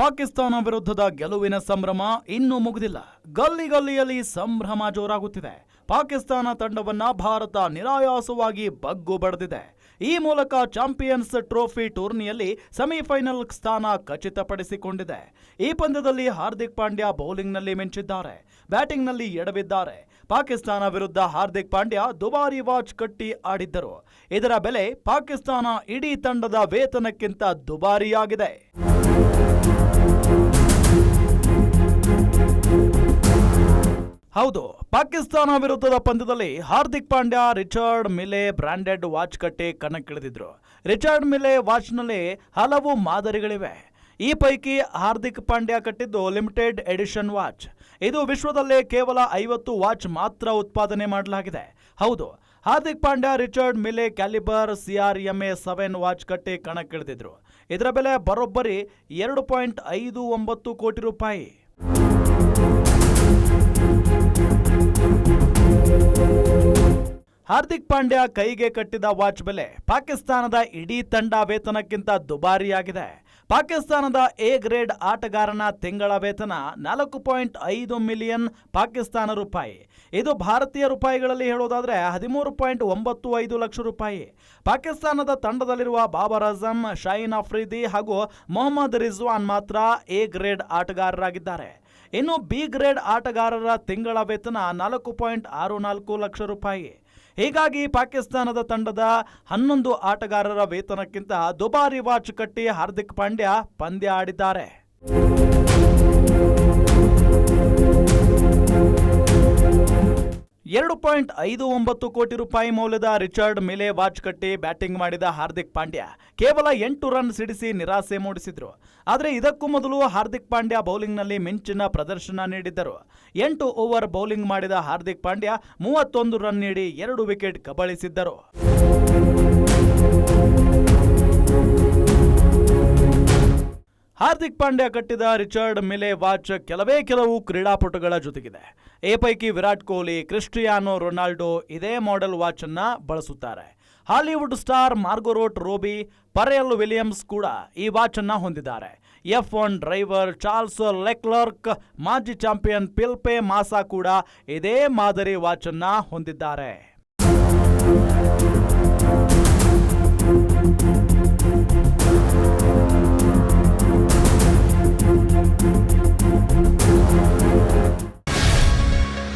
ಪಾಕಿಸ್ತಾನ ವಿರುದ್ಧದ ಗೆಲುವಿನ ಸಂಭ್ರಮ ಇನ್ನೂ ಮುಗಿದಿಲ್ಲ. ಗಲ್ಲಿ ಗಲ್ಲಿಯಲ್ಲಿ ಸಂಭ್ರಮ ಜೋರಾಗುತ್ತಿದೆ. ಪಾಕಿಸ್ತಾನ ತಂಡವನ್ನ ಭಾರತ ನಿರಾಯಾಸವಾಗಿ ಬಗ್ಗು ಬಡದಿದೆ. ಈ ಮೂಲಕ ಚಾಂಪಿಯನ್ಸ್ ಟ್ರೋಫಿ ಟೂರ್ನಿಯಲ್ಲಿ ಸೆಮಿಫೈನಲ್ ಸ್ಥಾನ ಖಚಿತಪಡಿಸಿಕೊಂಡಿದೆ. ಈ ಪಂದ್ಯದಲ್ಲಿ ಹಾರ್ದಿಕ್ ಪಾಂಡ್ಯ ಬೌಲಿಂಗ್ನಲ್ಲಿ ಮಿಂಚಿದ್ದಾರೆ. ಬ್ಯಾಟಿಂಗ್ನಲ್ಲಿ ಎಡವಿದ್ದಾರೆ. ಪಾಕಿಸ್ತಾನ ವಿರುದ್ಧ ಹಾರ್ದಿಕ್ ಪಾಂಡ್ಯ ದುಬಾರಿ ವಾಚ್ ಕಟ್ಟಿ ಆಡಿದ್ದರು. ಇದರ ಬೆಲೆ ಪಾಕಿಸ್ತಾನ ಇಡೀ ತಂಡದ ವೇತನಕ್ಕಿಂತ ದುಬಾರಿಯಾಗಿದೆ. ಹೌದು, ಪಾಕಿಸ್ತಾನ ವಿರುದ್ಧದ ಪಂದ್ಯದಲ್ಲಿ Hardik Pandya, Richard Mille branded watch ಕಟ್ಟಿ ಕಣಕ್ಕಿಳಿದಿದ್ರು. ರಿಚರ್ಡ್ ಮಿಲೆ ವಾಚ್ನಲ್ಲಿ ಹಲವು ಮಾದರಿಗಳಿವೆ. ಈ ಪೈಕಿ ಹಾರ್ದಿಕ್ ಪಾಂಡ್ಯ ಕಟ್ಟಿದ್ದು ಲಿಮಿಟೆಡ್ ಎಡಿಷನ್ ವಾಚ್. ಇದು ವಿಶ್ವದಲ್ಲೇ ಕೇವಲ ಐವತ್ತು ವಾಚ್ ಮಾತ್ರ ಉತ್ಪಾದನೆ ಮಾಡಲಾಗಿದೆ. ಹೌದು, Hardik Pandya, Richard Mille calibre C R M A seven watch ಕಟ್ಟಿ ಕಣಕ್ಕಿಳಿದಿದ್ರು. ಇದರ ಬೆಲೆ ಬರೋಬ್ಬರಿ ಎರಡು ಪಾಯಿಂಟ್ ಐದು ಒಂಬತ್ತು ಕೋಟಿ ರೂಪಾಯಿ. ಹಾರ್ದಿಕ್ ಪಾಂಡ್ಯ ಕೈಗೆ ಕಟ್ಟಿದ ವಾಚ್ ಬೆಲೆ ಪಾಕಿಸ್ತಾನದ ಇಡೀ ತಂಡ ವೇತನಕ್ಕಿಂತ ದುಬಾರಿಯಾಗಿದೆ. ಪಾಕಿಸ್ತಾನದ ಎ ಗ್ರೇಡ್ ಆಟಗಾರನ ತಿಂಗಳ ವೇತನ ನಾಲ್ಕು ಪಾಯಿಂಟ್ ಐದು ಮಿಲಿಯನ್ ಪಾಕಿಸ್ತಾನ ರೂಪಾಯಿ. ಇದು ಭಾರತೀಯ ರೂಪಾಯಿಗಳಲ್ಲಿ ಹೇಳೋದಾದರೆ ಹದಿಮೂರು ಪಾಯಿಂಟ್ ಒಂಬತ್ತು ಐದು ಲಕ್ಷ ರೂಪಾಯಿ. ಪಾಕಿಸ್ತಾನದ ತಂಡದಲ್ಲಿರುವ ಬಾಬರ್ ಅಜಮ್ ಶಾಯಿನ್ ಅಫ್ರಿದಿ ಹಾಗೂ ಮೊಹಮ್ಮದ್ ರಿಜ್ವಾನ್ ಮಾತ್ರ ಎ ಗ್ರೇಡ್ ಆಟಗಾರರಾಗಿದ್ದಾರೆ. ಇನ್ನು ಬಿ ಗ್ರೇಡ್ ಆಟಗಾರರ ತಿಂಗಳ ವೇತನ ನಾಲ್ಕು ಪಾಯಿಂಟ್ ಆರು ನಾಲ್ಕು ಲಕ್ಷ ರೂಪಾಯಿ. ಹೀಗಾಗಿ ಪಾಕಿಸ್ತಾನದ ತಂಡದ ಹನ್ನೊಂದು ಆಟಗಾರರ ವೇತನಕ್ಕಿಂತ ದುಬಾರಿ ವಾಚ್ ಕಟ್ಟಿ ಹಾರ್ದಿಕ್ ಪಾಂಡ್ಯ ಪಂದ್ಯ ಆಡಿದ್ದಾರೆ. ಎರಡು ಪಾಯಿಂಟ್ ಐದು ಒಂಬತ್ತು ಕೋಟಿ ರೂಪಾಯಿ ಮೌಲ್ಯದ ರಿಚರ್ಡ್ ಮಿಲೆ ವಾಚ್ ಕಟ್ಟಿ ಬ್ಯಾಟಿಂಗ್ ಮಾಡಿದ ಹಾರ್ದಿಕ್ ಪಾಂಡ್ಯ. ಕೇವಲ ಎಂಟು ರನ್ ಸಿಡಿಸಿ ನಿರಾಸೆ ಮೂಡಿಸಿದ್ರು. ಆದರೆ ಇದಕ್ಕೂ ಮೊದಲು ಹಾರ್ದಿಕ್ ಪಾಂಡ್ಯ ಬೌಲಿಂಗ್ನಲ್ಲಿ ಮಿಂಚಿನ ಪ್ರದರ್ಶನ ನೀಡಿದ್ದರು. ಎಂಟು ಓವರ್ ಬೌಲಿಂಗ್ ಮಾಡಿದ ಹಾರ್ದಿಕ್ ಪಾಂಡ್ಯ ಮೂವತ್ತೊಂದು ರನ್ ನೀಡಿ ಎರಡು ವಿಕೆಟ್ ಕಬಳಿಸಿದ್ದರು. ಹಾರ್ದಿಕ್ ಪಾಂಡ್ಯ ಕಟ್ಟಿದ ರಿಚರ್ಡ್ ಮಿಲೆ ವಾಚ್ ಕೆಲವೇ ಕೆಲವು ಕ್ರೀಡಾಪಟುಗಳ ಜೊತೆಗಿದೆ. ಈ ಪೈಕಿ ವಿರಾಟ್ ಕೊಹ್ಲಿ, ಕ್ರಿಸ್ಟಿಯಾನೋ ರೊನಾಲ್ಡೊ ಇದೇ ಮಾಡೆಲ್ ವಾಚ್ ಅನ್ನ ಬಳಸುತ್ತಾರೆ. Hollywood star Margot Robbie Pharrell Williams ಕೂಡ ಈ ವಾಚ್ ಅನ್ನ ಹೊಂದಿದ್ದಾರೆ. F one driver Charles Leclerc, ಮಾಜಿ ಚಾಂಪಿಯನ್ ಪಿಲ್ಪೆ ಮಾಸಾ ಕೂಡ ಇದೇ ಮಾದರಿ ವಾಚ್ ಅನ್ನ ಹೊಂದಿದ್ದಾರೆ.